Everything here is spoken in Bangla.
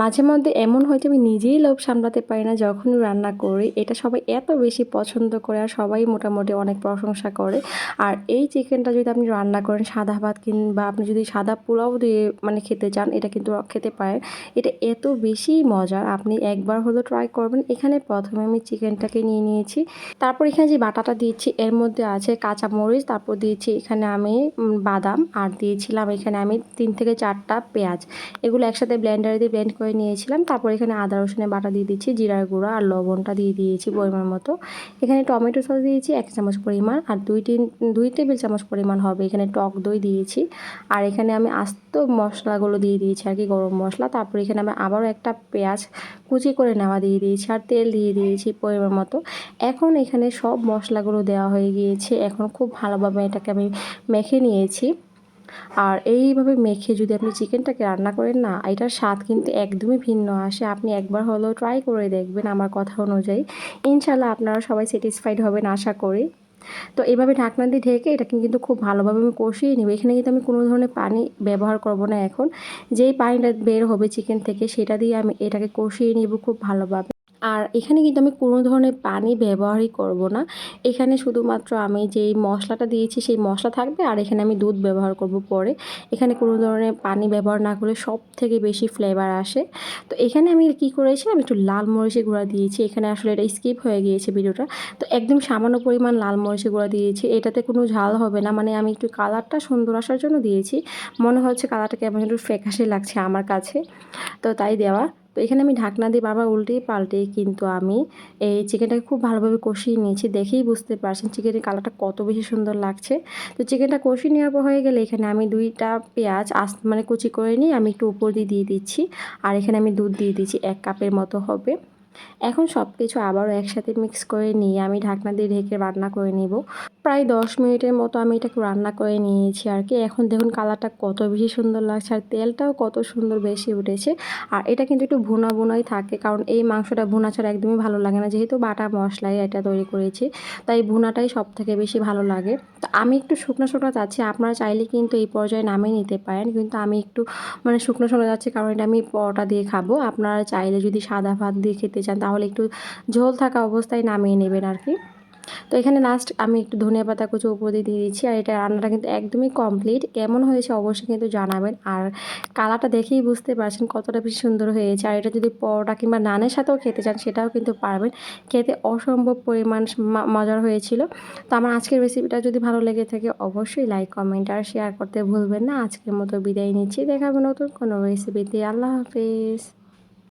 মাঝে মধ্যে এমন হয় যে আমি নিজেই লোভ সামলাতে পারি না যখনই রান্না করি। এটা সবাই এত বেশি পছন্দ করে আর সবাই মোটামুটি অনেক প্রশংসা করে। আর এই চিকেনটা যদি আপনি রান্না করেন সাদা ভাত কিংবা আপনি যদি সাদা পোলাও দিয়ে মানে খেতে চান, এটা কিন্তু খেতে পারেন। এটা এত বেশি মজার। আপনি একবার হলো ট্রাই করবেন। এখানে প্রথমে আমি চিকেনটাকে নিয়ে নিয়েছি। তারপর এখানে যে বাটাটা দিয়েছি, এর মধ্যে আছে কাঁচা মরিচ তারপর দিয়েছি এখানে আমি বাদাম। আর দিয়েছিলাম এখানে আমি তিন থেকে চারটা পেঁয়াজ। এগুলো একসাথে ব্লেন্ডারে দিয়ে ব্লেন্ড করে নিয়েছিলাম। তারপর এখানে আদা, রসুনের বাটা দিয়ে দিচ্ছি, জিরার গুঁড়া আর লবণটা দিয়ে দিয়েছি পরিমাণ মতো। এখানে টমেটো সস দিয়েছি এক চামচ পরিমাণ আর দুই তিন, দুই টেবিল চামচ পরিমাণ হবে। এখানে টক দই দিয়েছি। আর এখানে আমি আস্ত মশলাগুলো দিয়ে দিয়েছি আর কি, গরম মশলা। তারপর এখানে আমি আবারও একটা পেঁয়াজ কুচি করে নেওয়া দিয়ে দিয়েছি আর তেল দিয়ে দিয়েছি পরিমাণ মতো। এখন এখানে সব মশলাগুলো দেওয়া হয়ে গিয়েছে। এখন খুব ভালোভাবে এটাকে আমি মেখে নিয়েছি। আর এইভাবে মেখে যদি আপনি চিকেনটাকে রান্না করেন না, এটার স্বাদ কিন্তু একদমই ভিন্ন আসে। আপনি একবার হলেও ট্রাই করে দেখবেন আমার কথা অনুযায়ী। ইনশাল্লাহ আপনারা সবাই স্যাটিসফাইড হবেন আশা করি। তো এভাবে ঢাকনা দিয়ে ঢেকে এটাকে কিন্তু খুব ভালোভাবে আমি কষিয়ে নিব। এখানে কিন্তু আমি কোনো ধরনের পানি ব্যবহার করব না এখন। যেই পানিটা বের হবে চিকেন থেকে, সেটা দিয়ে আমি এটাকে কষিয়ে নিব খুব ভালোভাবে। আর এখানে কিন্তু আমি কোনো ধরনের পানি ব্যবহারই করব না। এখানে শুধুমাত্র আমি যেই মশলাটা দিয়েছি সেই মশলা থাকবে আর এখানে আমি দুধ ব্যবহার করব পরে। এখানে কোনো ধরনের পানি ব্যবহার না করলে সব থেকে বেশি ফ্লেভার আসে। তো এখানে আমি কি করেছি, আমি একটু লাল মরিচের গুঁড়া দিয়েছি। এখানে আসলে এটা স্কিপ হয়ে গিয়েছে ভিডিওটা। তো একদম সামান্য পরিমাণ লাল মরিচের গুঁড়া দিয়েছি। এটাতে কোনো ঝাল হবে না। মানে আমি একটু কালারটা সুন্দর আসার জন্য দিয়েছি। মনে হচ্ছে কালারটা কেমন একটু ফ্যাকাশে লাগছে আমার কাছে। তো তাই দেওয়া। তো এখানে আমি ঢাকনা দিয়ে বাবা উল্টে পাল্টে কিন্তু আমি এই চিকেনটাকে খুব ভালোভাবে কষিয়ে নিয়েছি। দেখেই বুঝতে পারছেন চিকেনের কালারটা কত বেশি সুন্দর লাগছে। তো চিকেনটা কষিয়ে নেওয়ার পর হয়ে গেলে এখানে আমি দুইটা পেঁয়াজ আস মানে কুচি করে নিই আমি একটু উপর দিয়ে দিয়ে দিচ্ছি। আর এখানে আমি দুধ দিয়ে দিচ্ছি, এক কাপের মতো হবে। এখন সব কিছু আবারও একসাথে মিক্স করে নিয়ে আমি ঢাকনা দিয়ে ঢেকে রান্না করে নিব। প্রায় দশ মিনিটের মতো আমি এটাকে রান্না করে নিয়েছি আর কি। এখন দেখুন কালারটা কত বেশি সুন্দর লাগছে আর তেলটাও কত সুন্দর বেশি উঠেছে। আর এটা কিন্তু একটু ভুনা ভুনাই থাকে কারণ এই মাংসটা ভুনা ছাড়া একদমই ভালো লাগে না। যেহেতু বাটা মশলায় এটা তৈরি করেছি, তাই ভুনাটাই সব থেকে বেশি ভালো লাগে। তো আমি একটু শুকনো শুকনো চাচ্ছি। আপনারা চাইলে কিন্তু এই পর্যায়ে নামিয়ে নিতে পারেন। কিন্তু আমি একটু মানে শুকনো শুকনো যাচ্ছি কারণ এটা আমি পরোটা দিয়ে খাব। আপনারা চাইলে যদি সাদা ভাত দিয়ে খেতে চান, তাহলে একটু ঝোল থাকা অবস্থায় নামিয়ে নেবেন আর কি তো এখানে লাস্ট আমি একটু ধনিয়া পাতা, কুচো উপর দিয়ে দিয়ে দিচ্ছি, আর এটা রান্নাটা কিন্তু একদমই কমপ্লিট কেমন হয়েছে অবশ্যই কিন্তু জানাবেন, আর কালারটা দেখেই বুঝতে পারছেন কতটা বেশি সুন্দর হয়েছে। আর এটা যদি পরোটা কিংবা নানের সাথেও খেতে চান, সেটাও কিন্তু পারবেন। খেতে অসম্ভব পরিমাণ মজার হয়েছিল। তো আমার আজকের রেসিপিটা যদি ভালো লেগে থাকে, অবশ্যই লাইক কমেন্ট আর শেয়ার করতে ভুলবেন না। আজকের মতো বিদায় নিচ্ছি। দেখাবো নতুন কোনো রেসিপিতে আল্লাহ হাফেজ।